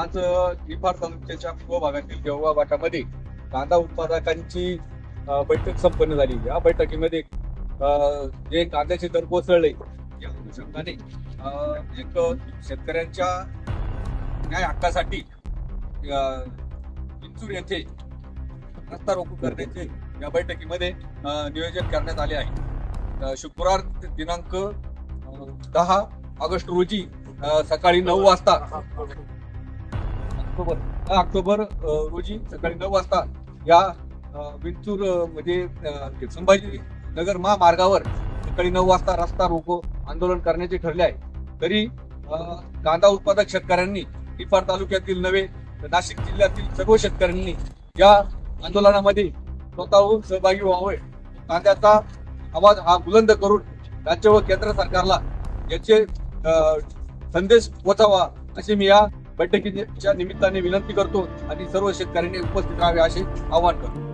आज निफाड तालुक्याच्या पूर्व भागातील देवळा वाटामध्ये कांदा उत्पादकांची बैठक संपन्न झाली. या बैठकीमध्ये जे कांद्याचे दर कोसळले या अनुषंगाने एक शेतकऱ्यांच्या न्याय हक्कासाठी इंचूर येथे रस्ता रोको करण्याचे या बैठकीमध्ये नियोजन करण्यात आले आहे. शुक्रवार दिनांक दहा ऑगस्ट रोजी सकाळी नऊ वाजता ऑक्टोबर. दहा ऑक्टोबर रोजी सकाळी नऊ वाजता या विंचूर म्हणजे संभाजी नगर महामार्गावर सकाळी नऊ वाजता रस्ता रोको आंदोलन करण्याचे ठरले आहे. तरी कांदा उत्पादक शेतकऱ्यांनी निफाड तालुक्यातील नव्हे तर नाशिक जिल्ह्यातील सर्व शेतकऱ्यांनी या आंदोलनामध्ये स्वतःहून सहभागी व्हावे. कांद्याचा आवाज हा बुलंद करून राज्य व केंद्र सरकारला याचे संदेश पोचावा असे मी या बैठकीच्या निमित्ताने विनंती करतो आणि सर्व शेतकऱ्यांनी उपस्थित राहावे असे आवाहन करतो.